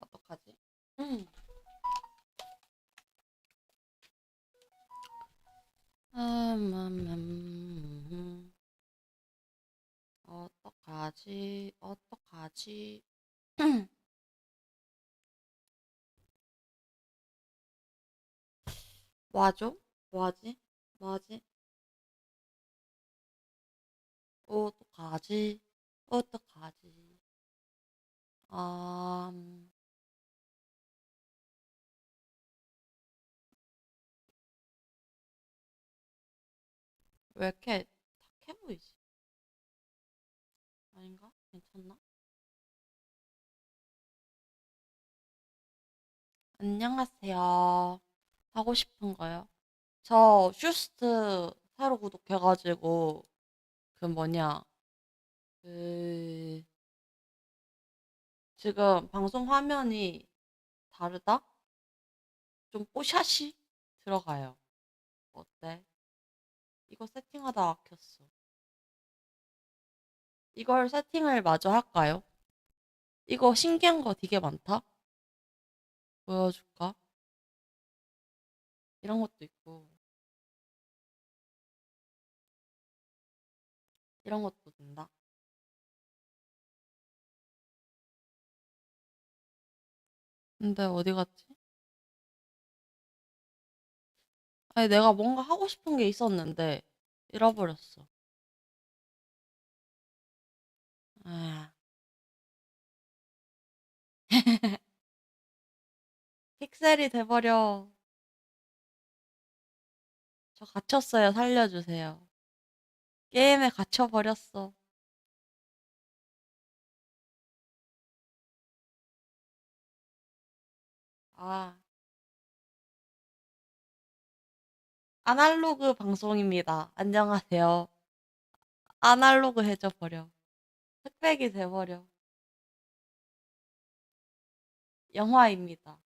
어떡하지? 음. 음, 음, 음. 어떡하지? 어떡하지? 뭐하죠? 뭐하지? 뭐하지? 어떡하지? 어떡하지? 아, 음, 왜 이렇게 탁해 보이지? 아닌가? 괜찮나? 안녕하세요. 하고 싶은 거요? 저 슈스트 새로 구독해가지고 그 뭐냐 그 지금 방송 화면이 다르다? 좀 뽀샤시 들어가요. 어때? 이거 세팅하다 막혔어. 이걸 세팅을 마저 할까요? 이거 신기한 거 되게 많다? 보여줄까? 이런 것도 있고, 이런 것도 된다. 근데 어디 갔지? 아니, 내가 뭔가 하고 싶은 게 있었는데, 잃어버렸어. 아, 픽셀이 돼버려. 저 갇혔어요. 살려주세요. 게임에 갇혀버렸어. 아, 아날로그 방송입니다. 안녕하세요. 아날로그 해줘 버려. 흑백이 돼버려. 영화입니다.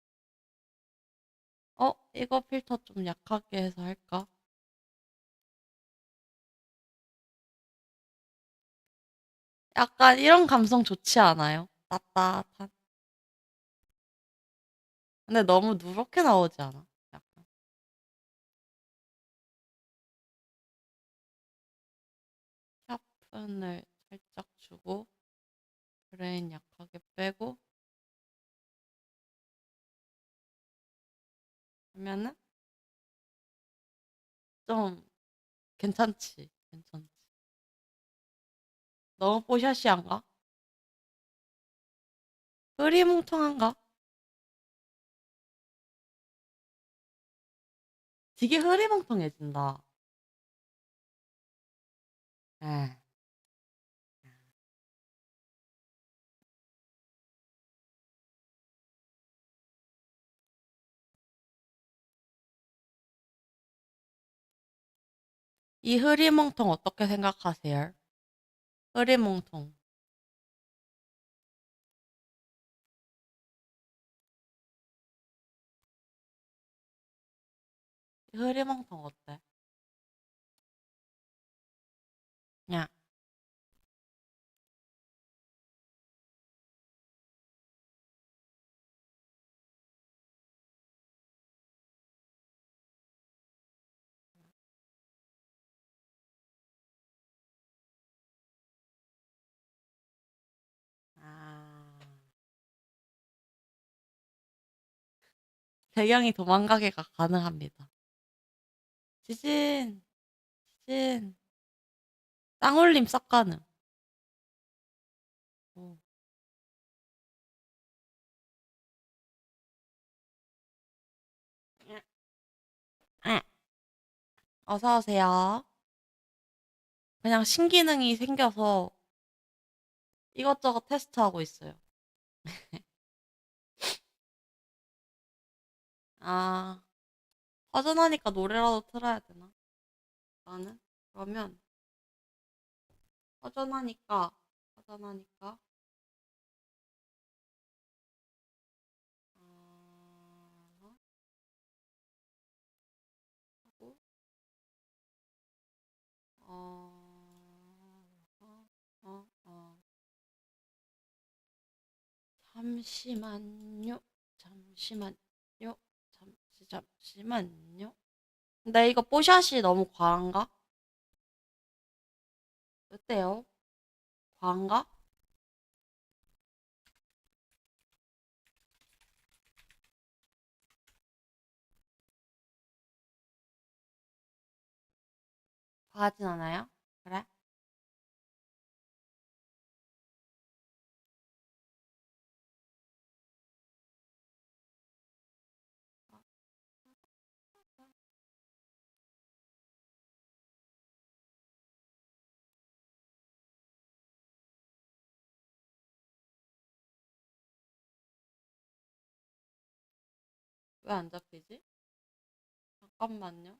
어? 이거 필터 좀 약하게 해서 할까? 약간 이런 감성 좋지 않아요? 따뜻한. 근데 너무 누렇게 나오지 않아? 약간. 샤픈을 주고, 그레인 약하게 빼고, 하면은 좀 괜찮지? 괜찮지? 너무 뽀샤시한가? 흐리멍텅한가? 되게 흐리멍텅해진다. 에. 이 흐리멍텅 어떻게 생각하세요? 흐리멍텅. 이 흐리멍텅 어때? 배경이 도망가기가 가능합니다. 지진, 지진, 땅올림 싹 가능. 오. 에, 어서 오세요. 그냥 신기능이 생겨서 이것저것 테스트하고 있어요. 아, 화전하니까 노래라도 틀어야 되나? 나는? 그러면, 화전하니까 화전하니까 아, 어, 어, 어, 잠시만요. 잠시만. 잠시 잠시만요. 근데 이거 뽀샷이 너무 과한가? 어때요? 과한가? 과하진 않아요? 그래? 왜 안 잡히지? 잠깐만요.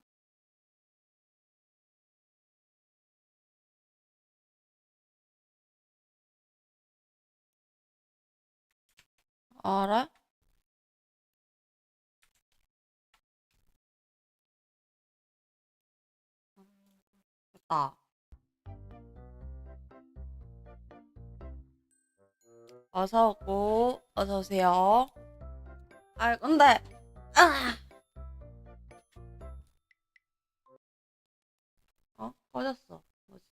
알아? 됐다. 어서 오고, 어서 오세요. 아, 근데, 아! 어? 꺼졌어. 뭐지?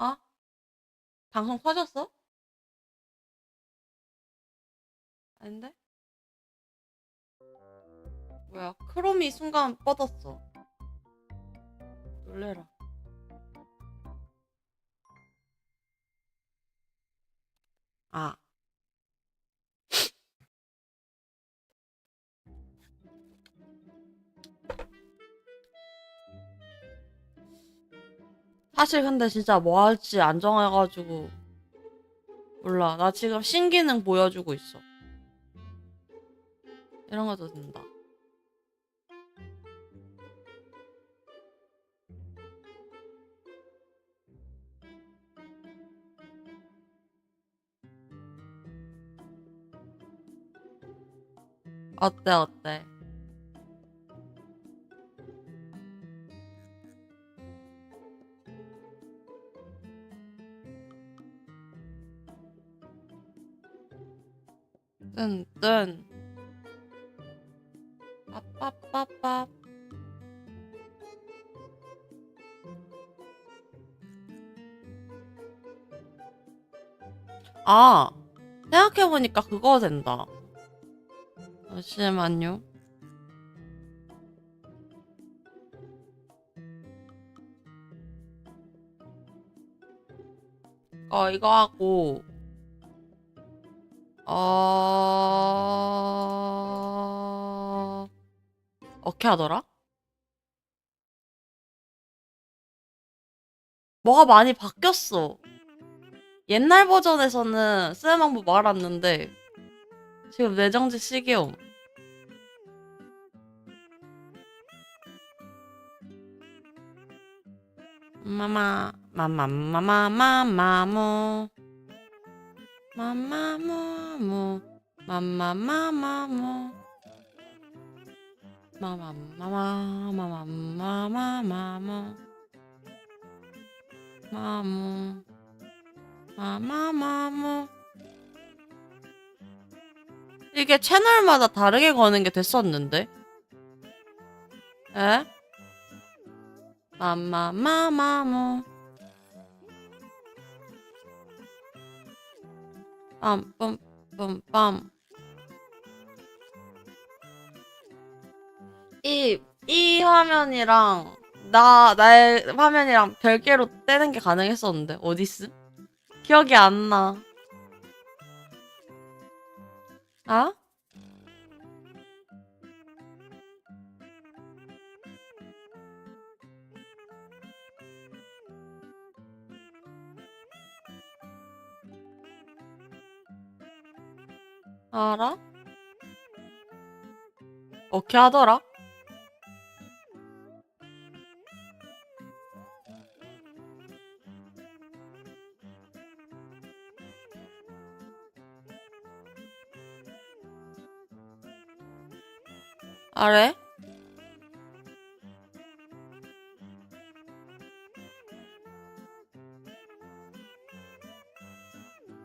어? 방송 꺼졌어? 아닌데? 뭐야, 크롬이 순간 뻗었어. 놀래라. 아. 사실 근데 진짜 뭐 할지 안 정해가지고 몰라. 나 지금 신기능 보여주고 있어. 이런 것도 된다. 어때 어때? 뜬뜬. 빠빠빠빠. 아 생각해보니까 그거 된다. 잠시만요. 어 이거 하고 어... 어떻게 하더라? 뭐가 많이 바뀌었어. 옛날 버전에서는 쓰는 방법 알았는데 지금 내정지 시계옴. 마마 마마마마마마 무 마마무무 마마마마무. 마마마마마마마마무. 마무 마마마무. 이게 채널마다 다르게 거는 게 됐었는데? 에? 마마마마무 빰빰빰빰 이, 이 화면이랑 나, 나의 화면이랑 별개로 떼는 게 가능했었는데 어디있음? 기억이 안 나. 아? 알아? 어떻게 하더라? 아래?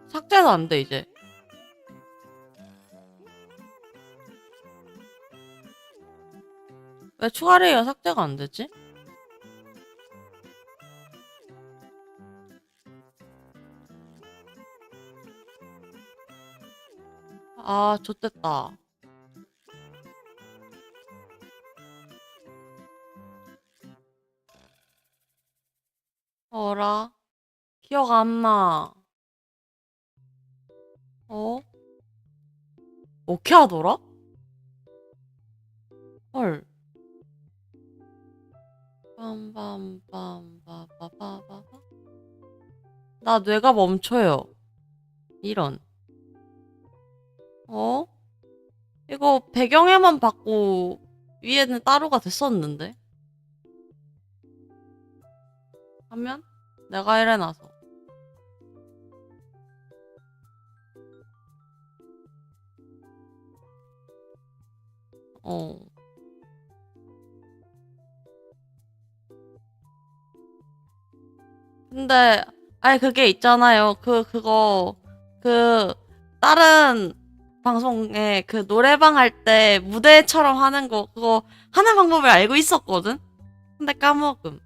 삭제도 안 돼, 이제. 왜 추가 레이어 삭제가 안 되지? 아, 좋됐다. 어라? 기억 안 나. 어? 어떻게 하더라? 헐. 나 뇌가 멈춰요. 이런. 어? 이거 배경에만 받고 위에는 따로가 됐었는데. 하면 내가 이래놔서. 어. 근데 아니 그게 있잖아요. 그 그거 그 다른 방송에 그 노래방 할 때 무대처럼 하는 거 그거 하는 방법을 알고 있었거든. 근데 까먹음.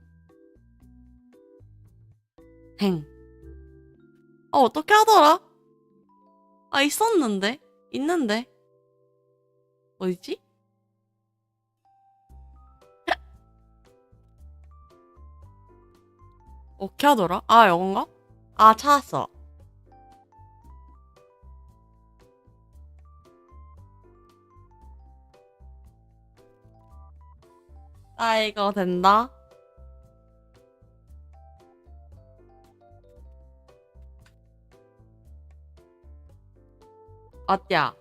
행. 아 어떻게 하더라? 아 있었는데 있는데 어디지? 어떻게 하더라? 아 이건가? 아 찾았어. 아 이거 된다. 어때야?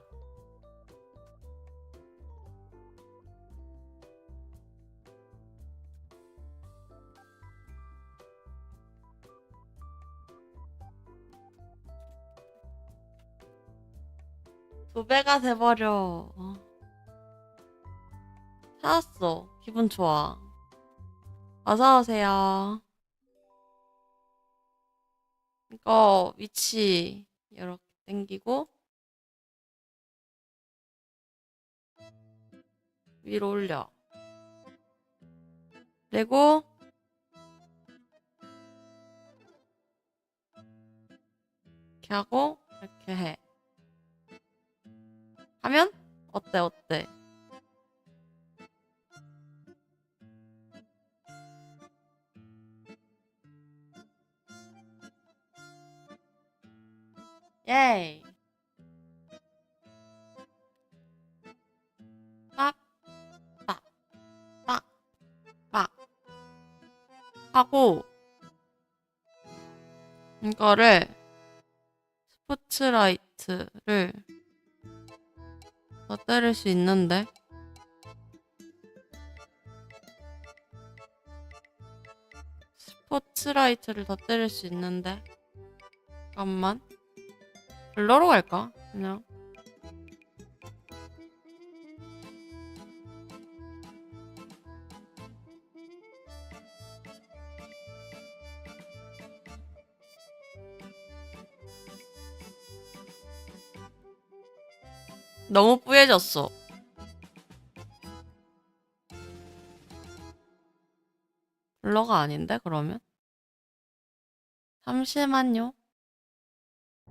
두 배가 돼버려. 어. 찾았어. 기분 좋아. 어서 오세요. 이거 위치 이렇게 당기고 위로 올려. 그리고 이렇게 하고 이렇게 해. 하면 어때 어때? 예이. 빡, 빡, 빡, 빡. 하고, 이거를, 스포트라이트를 더 때릴 수 있는데. 스포트라이트를 더 때릴 수 있는데. 잠깐만. 블러로 갈까? 그냥. 너무 뿌얘졌어. 블러가 아닌데, 그러면? 잠시만요.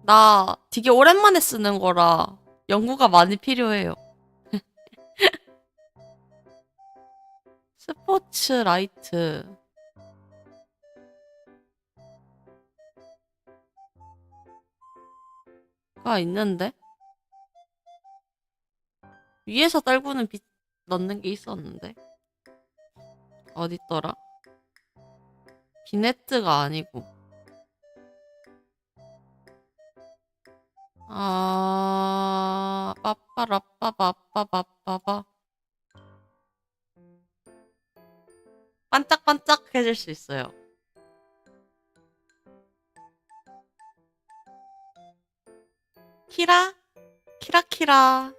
나 되게 오랜만에 쓰는 거라 연구가 많이 필요해요. 스포츠 라이트. 가 있는데? 위에서 떨구는 빛 넣는 게 있었는데. 어딨더라? 비네트가 아니고. 아, 빠빠라빠빠빠빠빠. 반짝반짝해질 수 있어요. 키라? 키라키라.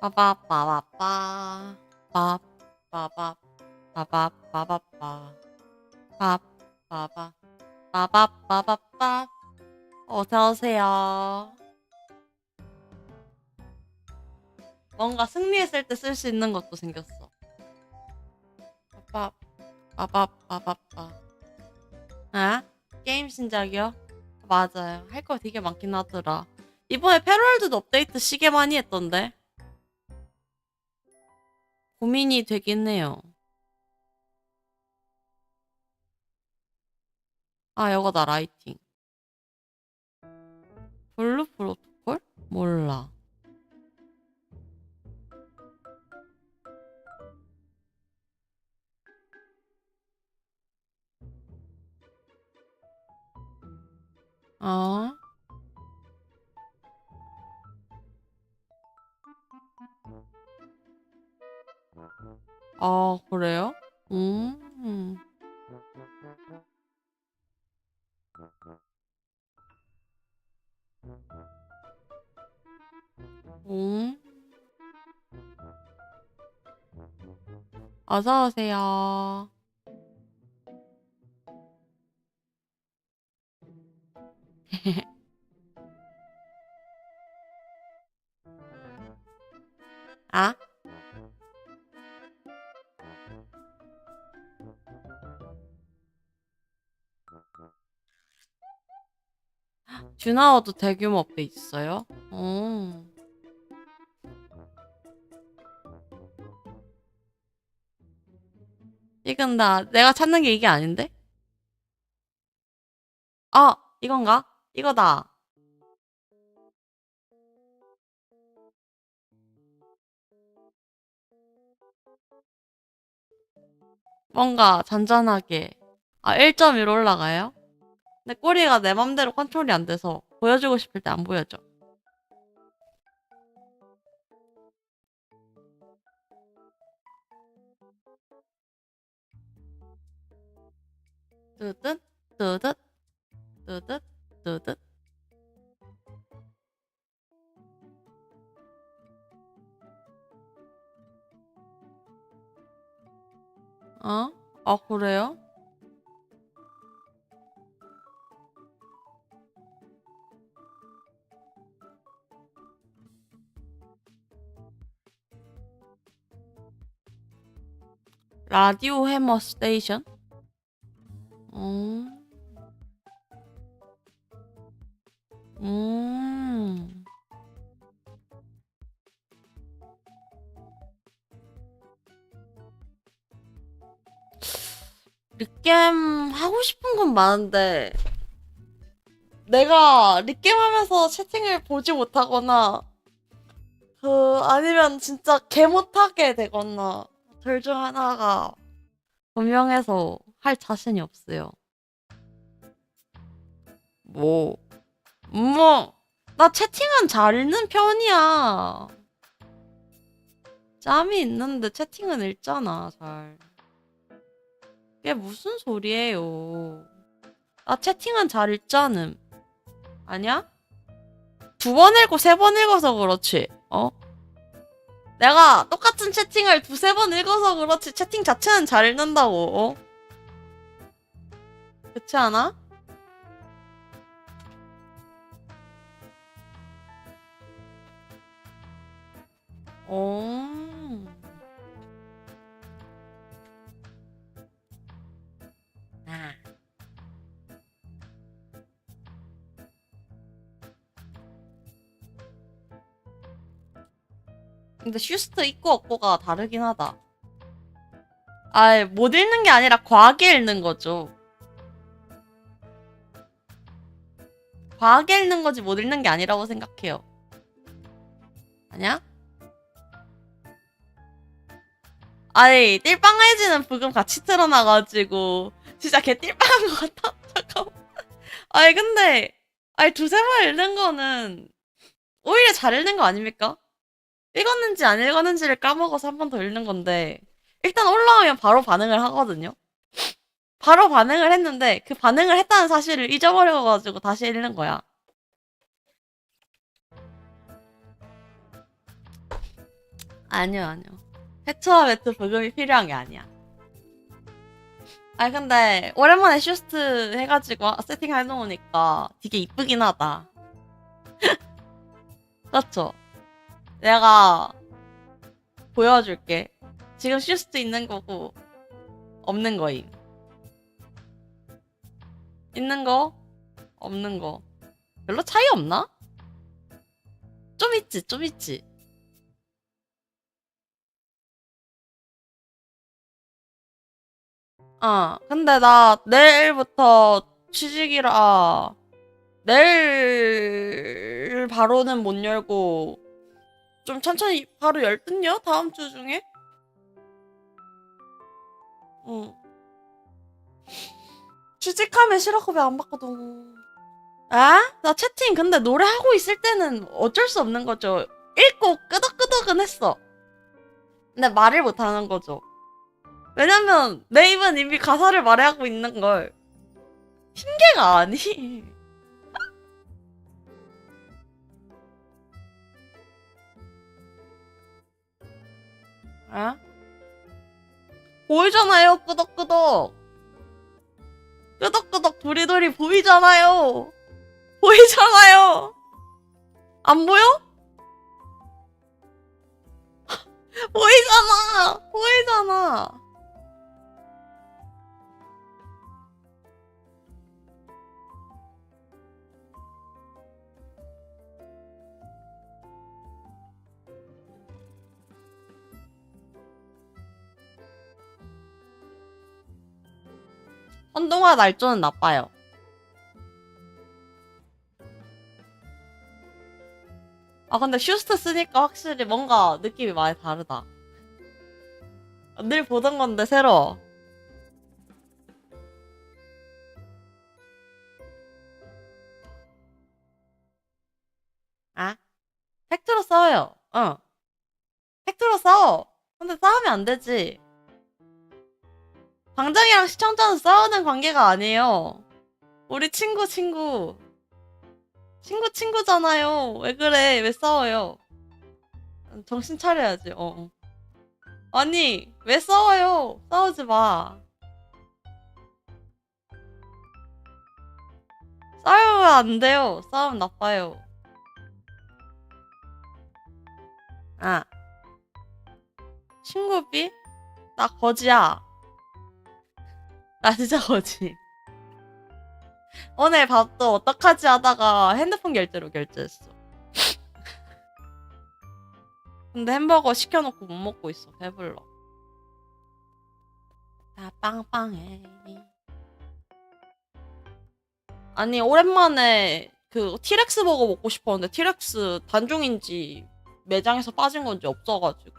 빠바빠바빠. 빠. 빠밥 빠밥 빠밥빠 밥 빠밥 빠밥 빠밥빠 어서 오세요. 뭔가 승리했을 때 쓸 수 있는 것도 생겼어. 빠밥 빠밥빠 아? 게임 신작이요? 맞아요. 할 거 되게 많긴 하더라. 이번에 패럴드도 업데이트 시계 많이 했던데. 고민이 되긴 해요. 아, 이거다, 라이팅. 블루 프로토콜? 몰라. 아. 아, 그래요? 음. 음. 어서 오세요. 아? 듀나워도 대규모 업데이트 있어요? 어. 이건 나 내가 찾는 게 이게 아닌데? 아, 이건가? 이거다. 뭔가 잔잔하게. 아, 1.1 올라가요? 근데 꼬리가 내 맘대로 컨트롤이 안 돼서 보여주고 싶을 때 안 보여줘. 뜨듯, 뜨듯, 뜨듯, 뜨듯. 어? 아, 그래요? 라디오 해머 스테이션? 음. 음. 립겜 하고 싶은 건 많은데 내가 립겜 하면서 채팅을 보지 못하거나 그 아니면 진짜 개 못하게 되거나 둘 중 하나가 분명해서 할 자신이 없어요. 뭐, 뭐, 나 채팅은 잘 읽는 편이야. 짬이 있는데 채팅은 읽잖아, 잘. 이게 무슨 소리예요. 나 채팅은 잘 읽자는. 아니야? 두 번 읽고 세 번 읽어서 그렇지, 어? 내가 똑같은 채팅을 두세 번 읽어서 그렇지 채팅 자체는 잘 읽는다고. 어? 그렇지 않아? 어. 근데 슈스트 있고 없고가 다르긴 하다. 아, 못 읽는 게 아니라 과하게 읽는 거죠. 과하게 읽는 거지 못 읽는 게 아니라고 생각해요. 아니야? 아이, 띨빵해지는 부금 같이 틀어놔가지고, 진짜 걔 띨빵한 것 같아. 잠깐만. 아이, 근데, 아이, 두세 번 읽는 거는, 오히려 잘 읽는 거 아닙니까? 읽었는지 안 읽었는지를 까먹어서 한 번 더 읽는 건데, 일단 올라오면 바로 반응을 하거든요. 바로 반응을 했는데, 그 반응을 했다는 사실을 잊어버려가지고 다시 읽는 거야. 아니요, 아니요. 해처와 매트 부금이 필요한 게 아니야. 아니 근데 오랜만에 슈스트 해가지고 세팅 해 놓으니까 되게 이쁘긴 하다. 그렇죠? 내가 보여줄게. 지금 슈스트 있는 거고 없는 거임. 있는 거 없는 거 별로 차이 없나? 좀 있지 좀 있지. 어, 근데 나 내일부터 취직이라 내일 바로는 못 열고 좀 천천히 바로 열 듯요? 다음 주 중에? 응. 취직하면 실업급여 안 받거든. 아? 나 채팅 근데 노래 하고 있을 때는 어쩔 수 없는 거죠. 읽고 끄덕끄덕은 했어. 근데 말을 못 하는 거죠. 왜냐면 내 입은 이미 가사를 말하고 있는 걸 핑계가 아니. 아? 보이잖아요, 끄덕끄덕. 끄덕끄덕 도리도리 보이잖아요. 보이잖아요. 안 보여? 보이잖아. 보이잖아. 헌동화 날조는 나빠요. 아 근데 슈스트 쓰니까 확실히 뭔가 느낌이 많이 다르다. 늘 보던 건데 새로워. 아? 팩트로 싸워요. 응. 팩트로 싸워. 근데 싸우면 안 되지. 방장이랑 시청자는 싸우는 관계가 아니에요. 우리 친구 친구. 친구 친구잖아요. 왜 그래? 왜 싸워요? 정신 차려야지. 어. 아니 왜 싸워요? 싸우지 마. 싸우면 안 돼요. 싸우면 나빠요. 아. 친구비? 나 거지야. 나 진짜 거지. 오늘 밥도 어떡하지 하다가 핸드폰 결제로 결제했어. 근데 햄버거 시켜놓고 못 먹고 있어. 배불러. 다 빵빵해. 아니 오랜만에 그 티렉스 버거 먹고 싶었는데 티렉스 단종인지 매장에서 빠진 건지 없어가지고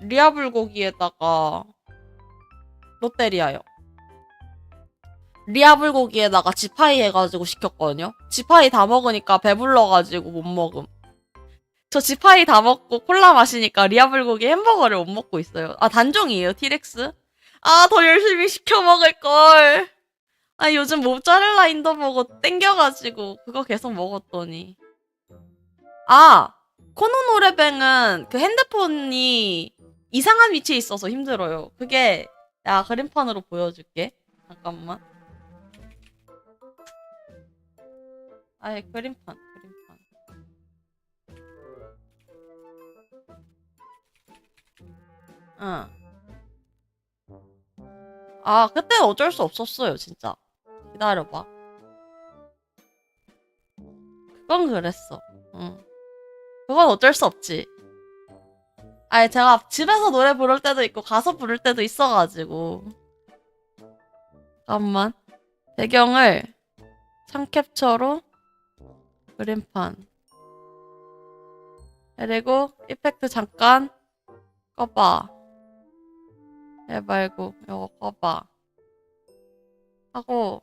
리아 불고기에다가 롯데리아요. 리아 불고기에다가 지파이 해가지고 시켰거든요. 지파이 다 먹으니까 배불러가지고 못 먹음. 저 지파이 다 먹고 콜라 마시니까 리아 불고기 햄버거를 못 먹고 있어요. 아 단종이에요 티렉스? 아 더 열심히 시켜 먹을 걸. 아 요즘 모짜렐라 인더버거 땡겨가지고 그거 계속 먹었더니. 아 코노 노래뱅은 그 핸드폰이 이상한 위치에 있어서 힘들어요. 그게 야 그림판으로 보여줄게. 잠깐만. 아예 그림판 그림판. 응. 아 그때 어쩔 수 없었어요 진짜. 기다려봐. 그건 그랬어. 응. 그건 어쩔 수 없지. 아니 제가 집에서 노래 부를 때도 있고 가서 부를 때도 있어가지고. 잠깐만. 배경을 창캡처로 그림판. 그리고 이펙트 잠깐 꺼봐. 얘 말고 이거 꺼봐. 하고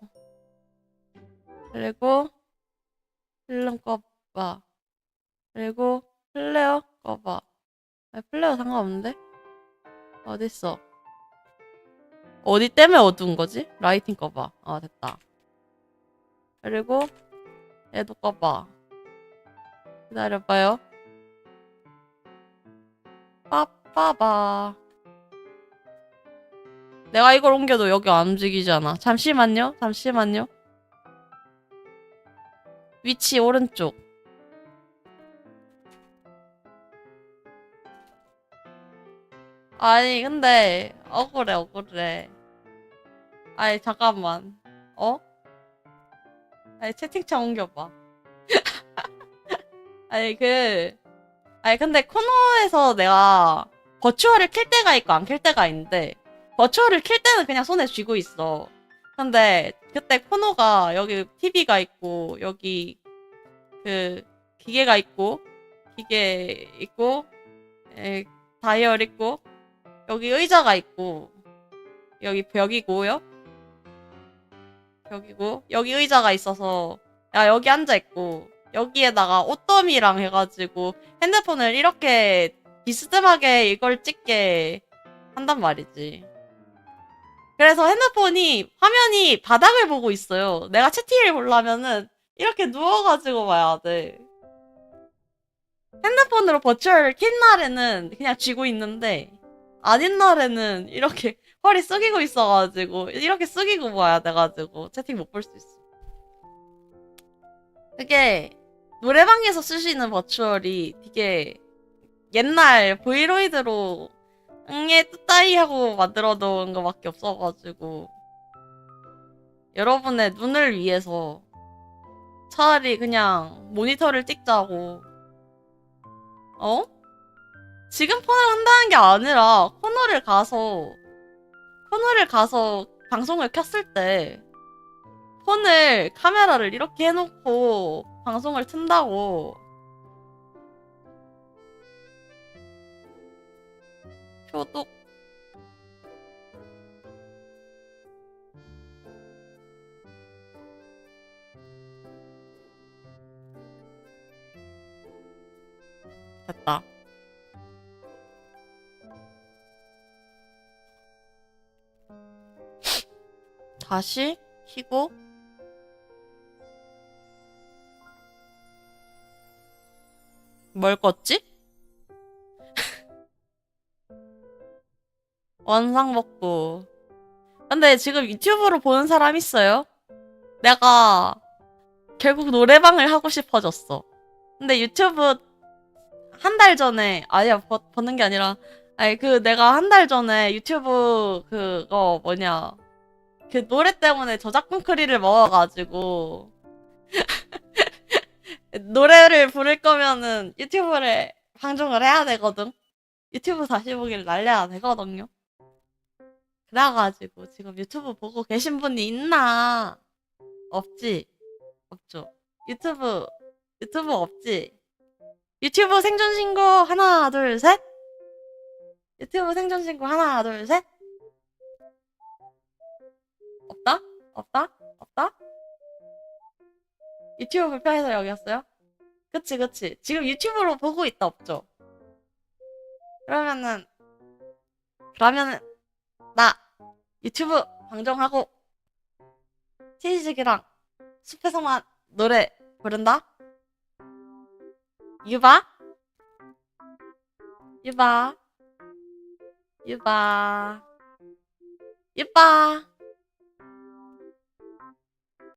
그리고 필름 꺼봐. 그리고 플레어 꺼봐 아, 플레어 상관없는데? 어딨어? 어디 때문에 어두운 거지? 라이팅 꺼봐. 아, 됐다. 그리고 얘도 꺼봐. 기다려봐요. 빠빠바. 내가 이걸 옮겨도 여기 안 움직이잖아. 잠시만요. 잠시만요. 위치 오른쪽. 아니 근데 억울해 억울해. 아니 잠깐만. 어? 아니 채팅창 옮겨봐. 아니 그 아니 근데 코너에서 내가 버추얼을 킬 때가 있고 안 킬 때가 있는데 버추얼을 킬 때는 그냥 손에 쥐고 있어. 근데 그때 코너가 여기 TV가 있고 여기 그 기계가 있고 기계 있고 에, 다이얼 있고 여기 의자가 있고 여기 벽이고요. 벽이고 여기 의자가 있어서 야 여기 앉아 있고 여기에다가 옷더미랑 해가지고 핸드폰을 이렇게 비스듬하게 이걸 찍게 한단 말이지. 그래서 핸드폰이 화면이 바닥을 보고 있어요. 내가 채팅을 보려면은 이렇게 누워가지고 봐야 돼. 핸드폰으로 버추얼을 킨 날에는 그냥 쥐고 있는데 아닌 날에는 이렇게 허리 숙이고 있어가지고 이렇게 숙이고 봐야 돼가지고 채팅 못 볼 수 있어. 그게 노래방에서 있는 버추얼이 되게 옛날 브이로이드로 응애 뚜따이 하고 만들어 놓은 거밖에 없어가지고 여러분의 눈을 위해서 차라리 그냥 모니터를 찍자고 어? 지금 폰을 한다는 게 아니라 코너를 가서 코너를 가서 방송을 켰을 때 폰을 카메라를 이렇게 해놓고 방송을 튼다고 표독 됐다. 다시 키고 뭘 껐지? 원상 복구. 근데 지금 유튜브로 보는 사람 있어요? 내가 결국 노래방을 하고 싶어졌어. 근데 유튜브 한 달 전에 아니야 버, 버는 게 아니라 아니 그 내가 한 달 전에 유튜브 그거 뭐냐 그 노래 때문에 저작권 크리를 먹어가지고 노래를 부를 거면은 유튜브를 방송을 해야 되거든. 유튜브 다시 보기를 날려야 되거든요. 그래가지고 지금 유튜브 보고 계신 분이 있나? 없지? 없죠. 유튜브 유튜브 없지? 유튜브 생존 신고 하나 둘 셋. 유튜브 생존 신고 하나 둘 셋. 없다? 없다? 유튜브 불편해서 여기였어요? 그치, 그치. 지금 유튜브로 보고 있다, 없죠? 그러면은, 그러면은, 나, 유튜브 방송하고, 치즈직이랑 숲에서만 노래 부른다? 유바? 유바? 유바? 유바?